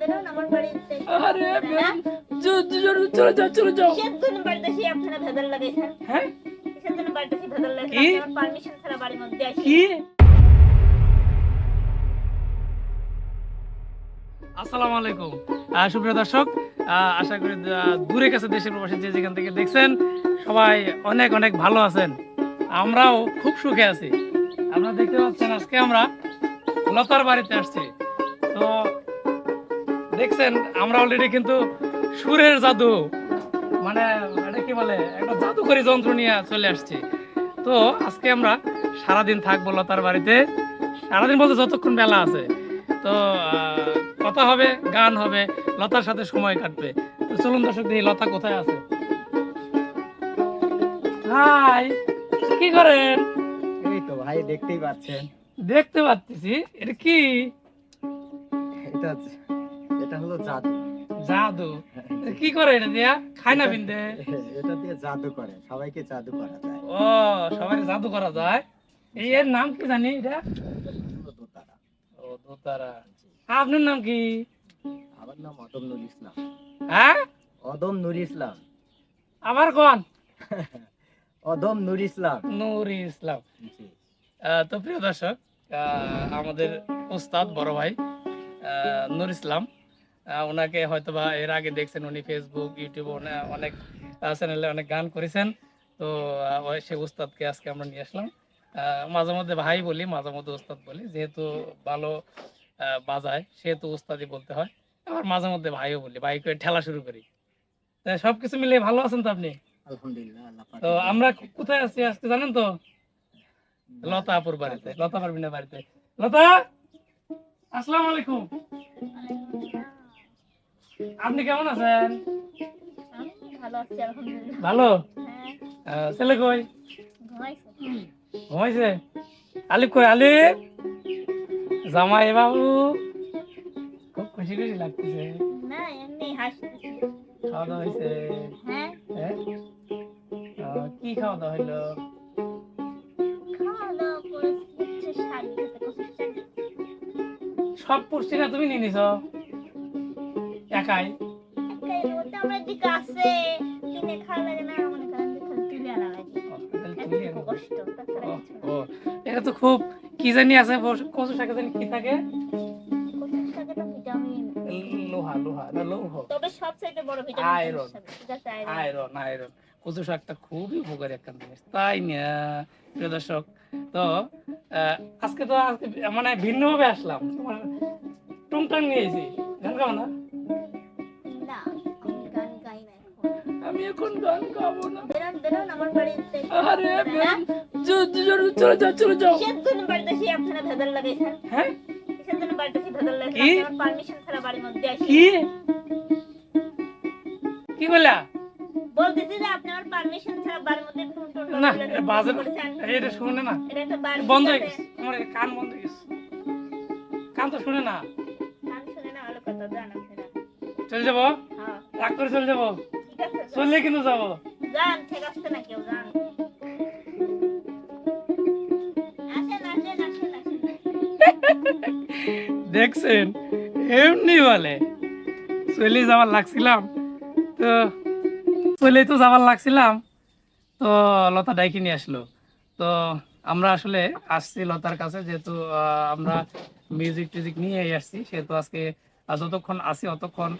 বেরোন আমার বাড়িতে। আরে? চ- চ- চ- চলে যাও চলে যাও। কিসের বাড়িতে এসে আপনারা ভেজাল লাগাইছেন? হ্যাঁ? কিসের বাড়িতে এসে ভেজাল লাগাইছেন? আমার পারমিশন ছাড়া বাড়ির মধ্যে আসি কি? আসসালামু আলাইকুম। সুপ্রিয় দর্শক আশা করি দূরে কাছে দেশের প্রবাসী যে যেখান থেকে দেখছেন সবাই অনেক অনেক ভালো আছেন। আমরাও খুব সুখে আছি। আপনারা দেখতে পাচ্ছেন আজকে আমরা লতার বাড়িতে আসছি। তো দেখছেন আমরা অলরেডি কিন্তু সুরের জাদু মানে এটা কি বলে একটা জাদুকরি যন্ত্র নিয়ে চলে আসছি। তো আজকে আমরা সারাদিন থাকব লতার বাড়িতে। সারাদিন বলতে যতক্ষণ বেলা আছে। তো কথা হবে গান হবে লতার সাথে সময় কাটবে। তো চলুন দর্শক দেখি লতা কোথায় আছে। হাই কি করেন? এই তো ভাই দেখতেই পাচ্ছেন। দেখতে পাচ্ছি এটা কি? এটা এটা হলো জাদু। জাদু? কি করে এটা দিয়া? খায় না বিন্দে? এটা দিয়ে জাদু করে। সবাইকে জাদু করা যায়। ও সবাই জাদু করা যায়? এই এর নাম কি জানি এটা? দোতারা ও দোতারা আপনার নাম কি? আমার নাম অদম নুর ইসলাম। হ্যাঁ? অদম নুর ইসলাম। আবার কোন? অদম নুর ইসলাম। নুরি ইসলাম। তো প্রিয় দর্শক আমাদের উস্তাদ বড় ভাই আহ, নুর ইসলাম ওনাকে হয়তোবা এর আগে দেখছেন উনি ফেসবুক ইউটিউব অনেক চ্যানেলে অনেক গান করেছেন। তো ওই সে উস্তাদকে আজকে আমরা নিয়ে আসলাম। আহ, মাঝে মধ্যে ভাই বলি মাঝে মধ্যে উস্তাদ বলি। যেহেতু ভালো আহ, বাজায় সেহেতু উস্তাদই বলতে হয়। আবার মাঝে মধ্যে ভাইও বলি ভাই করে ঠেলা শুরু করি। তা সবকিছু মিলে ভালো আছেন তো আপনি? আলহামদুলিল্লাহ আল্লাহ পাকের তো আমরা কোথায় আছি আজকে জানেন তো? লতা আপুর বাড়িতে লতা পারবিনের বাড়িতে। লতা আসসালামু আলাইকুম। আপনি কেমন আছেন? ভালো আছি আলহামদুলিল্লাহ। ভালো? হ্যাঁ। ছেলে কই? ঘুমাইছে। আলিফ কই আলিফ জামাই বাবু খুব খুশি খুশি লাগতেছে। না এমনি হাসতেছি। খাওয়া দাওয়া হয়েছে হ্যাঁ। হ্যাঁ? কি খাওয়া দাওয়া হইল? সব পুষ্টি না তুমি নিয়ে নিছ? ও, এটা তো খুব কি জানি আছে কচু শাকে জানি কি থাকে? কষে শাকে তো ভিটামিন? লোহা লোহা না লৌহ। তবে সবচাইতে বড় ভিটামিন আয়রন। আয়রন। কচু শাকটা খুবই উপকারী একটা জিনিস তাই না? প্রিয় দর্শক তো আজকে তো আজকে মানে ভিন্ন ভাবে আসলাম। তোমার টুংটাং নিয়েছি গান গাও না? আমি এখন গান গাবো না। বেরোন বেরোন আমার আরে বেরোন। চ- চ- চলে যাও চলে যাও। কিসের জন্য বাড়িতে এসে আপনারা ভেজাল লাগাইছেন? হ্যাঁ? কিসের জন্য বাড়িতে এসে ভেজাল কি? লাগাইছেন আমার পারমিশন ছাড়া বাড়ির মধ্যে আসি। কি? কি বললা? বলতেছি যে আপনি আমার পারমিশন ছাড়া বাড়ির মধ্যে টুন টুন টুন না বলে এটা বাজে করেছেন। এটা শুনে না। এটা একটা বন্ধ হয়ে গেছে। আমার কান বন্ধ হয়ে গেছে। কান তো শুনে না। গান শুনে না ভালো কথা জান চলে যাব? হ্যাঁ। রাগ করে চলে যাব? চললে কিন্তু যাব? যান ঠিক আছে না কেউ যান। দেখছেন? এমনি বলে। চলে যাবার লাগছিলাম। তো চলে তো যাবার লাগছিলাম। তো লতা ডাইকে নিয়ে আসলো। তো আমরা আসলে আসছি লতার কাছে যেহেতু আমরা মিউজিক টিউজিক নিয়ে আসছি। সেহেতু আজকে যতক্ষণ আসি অতক্ষণ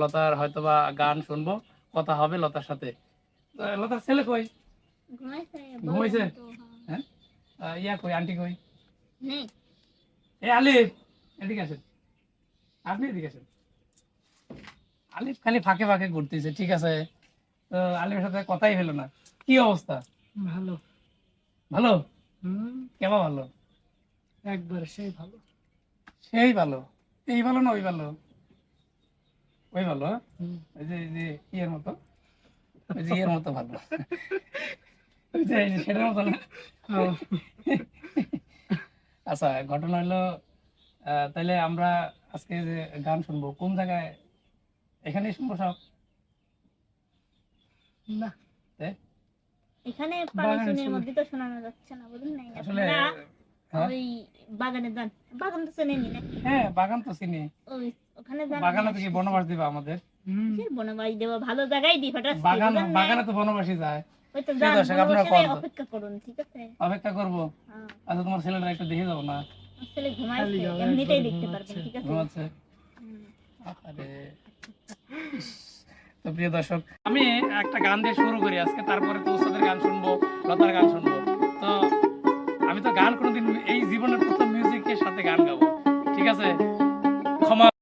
লতার হয়তোবা গান শুনব। কথা হবে লতার সাথে। লতার ছেলে কই? ঘুমাইছে হ্যাঁ। হ্যাঁ? ইয়া কই আন্টি কই? এ আলিফ! এদিকে আসেন। আপনি এদিকে আসেন। আলিফ খালি ফাঁকে ফাঁকে ঘুরতেছে ঠিক আছে? তো আলিফের সাথে কথাই হলো না। কি অবস্থা? ভালো। ভালো? হুম। কেমন ভালো? একবার সেই ভালো। সেই ভালো। এই ভালো না ওই ভালো? ওই ভালো? ওই যে যে ইয়ের মতো ওই যে ইয়ের মতো ভালো ওই যে সেটার মতো না আচ্ছা ঘটনা হলো তাহলে আমরা আজকে যে গান শুনব কোন জায়গায় এখানেই শুনব সব না এখানে বাগানে পারমিশনের মধ্যে তো শোনানো যাচ্ছে না বুঝলেন না আপনারা? ওই বাগানে তো চেনেনি না হ্যাঁ বাগান তো চিনি ওই ওখানে বাগানে থেকে বনবাস দিবা আমাদের? হুম। বনবাস দেবো? ভালো জায়গায় হঠাৎ বাগান বাগানে তো বনবাসী যায়। ওই তো ঠিক যান আছে, আপনারা বনবাসে কল তো। অপেক্ষা করুন ঠিক আছে? অপেক্ষা করব। হ্যাঁ। আচ্ছা তোমার ছেলেটা একটু দেখে যাব না। ছেলে ঘুমাইছে এমনিতেই দেখতে পারবেন ঠিক আছে? ঘুমাচ্ছে। আরে তো প্রিয় দর্শক আমি একটা গান দিয়ে শুরু করি আজকে তারপরে তো উস্তাদের গান শুনব লতার গান শুনব। তো আমি তো গান কোনোদিন এই জীবনের প্রথম মিউজিকের সাথে গান গাবো ঠিক আছে?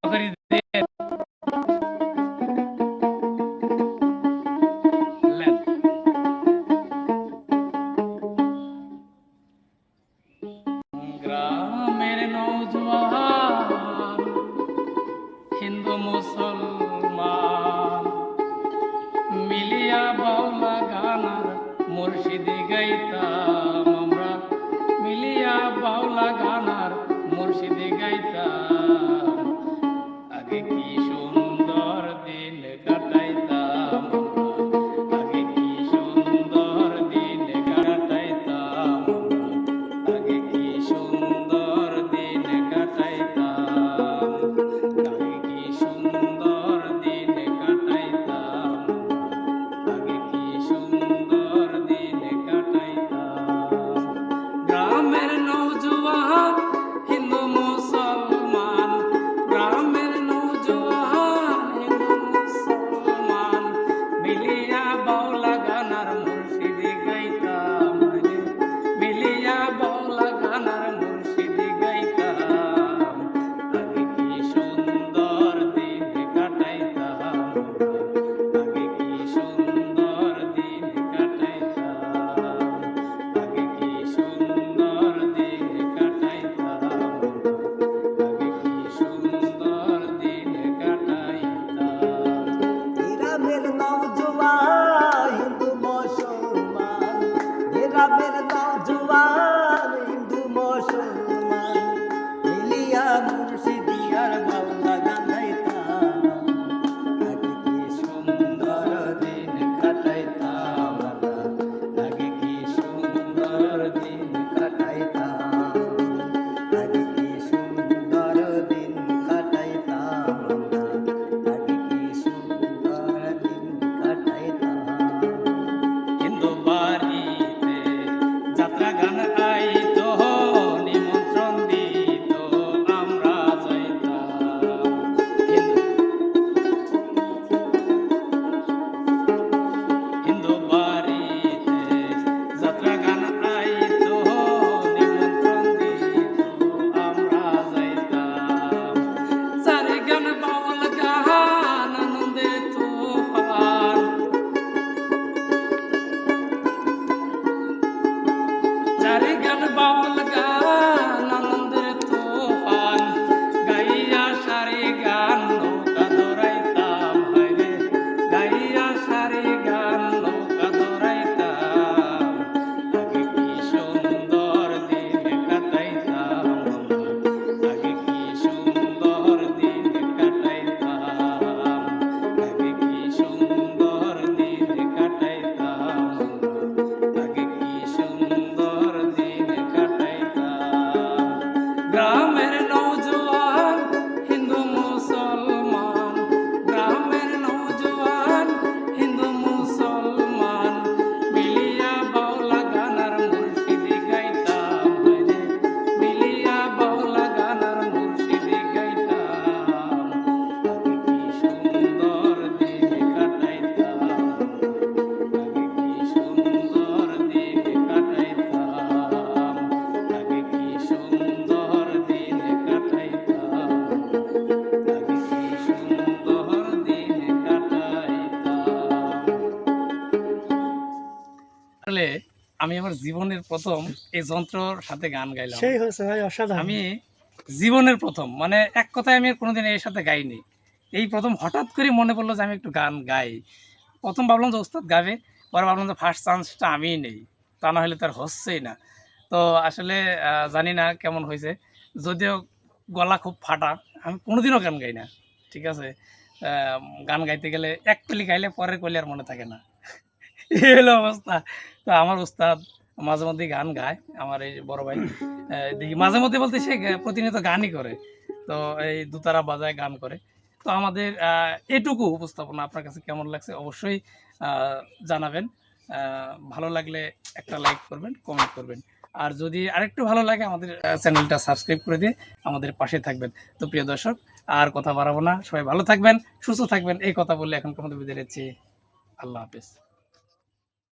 গ্রামের নৌজওয়ান হিন্দু মুসলমান মিলিয়া বাউলা গানার মুর্শিদি গাইতাম গ্রামের নওজোয়ান আমি আমার জীবনের প্রথম এই যন্ত্রর সাথে গান গাইলাম। সেই হয়েছে ভাই অসাধারণ। আমি জীবনের প্রথম মানে এক কথায় আমি কোনোদিন এর সাথে গাইনি। এই প্রথম হঠাৎ করে মনে পড়ল যে আমি একটু গান গাই। প্রথম ভাবলাম যে ওস্তাদ গাবে পরে ভাবলাম যে ফার্স্ট চান্সটা আমিই নেই। তা না হলে তার হচ্ছেই না। তো আসলে জানি না কেমন হয়েছে। যদিও গলা খুব ফাটা আমি কোনোদিনও গান গাই না। ঠিক আছে? গান গাইতে গেলে এক কলি গাইলে পরের কলি আর মনে থাকে না। এই হলো অবস্থা। তো আমার উস্তাদ মাঝে মধ্যে গান গায়, আমার এই বড় ভাই। দেখি, মাঝে মধ্যে বলতে সে প্রতিনিয়ত গানই করে। তো এই দুতারা বাজায় গান করে। তো আমাদের এটুকু উপস্থাপনা আপনার কাছে কেমন লাগছে অবশ্যই জানাবেন। ভালো লাগলে একটা লাইক করবেন কমেন্ট করবেন। আর যদি আরেকটু ভালো লাগে আমাদের চ্যানেলটা সাবস্ক্রাইব করে দিয়ে আমাদের পাশে থাকবেন। তো প্রিয় দর্শক, আর কথা বাড়াবো না। সবাই ভালো থাকবেন, সুস্থ থাকবেন। এই কথা বললে এখন পর্যন্ত বিদায় নিচ্ছি। আল্লাহ হাফিজ।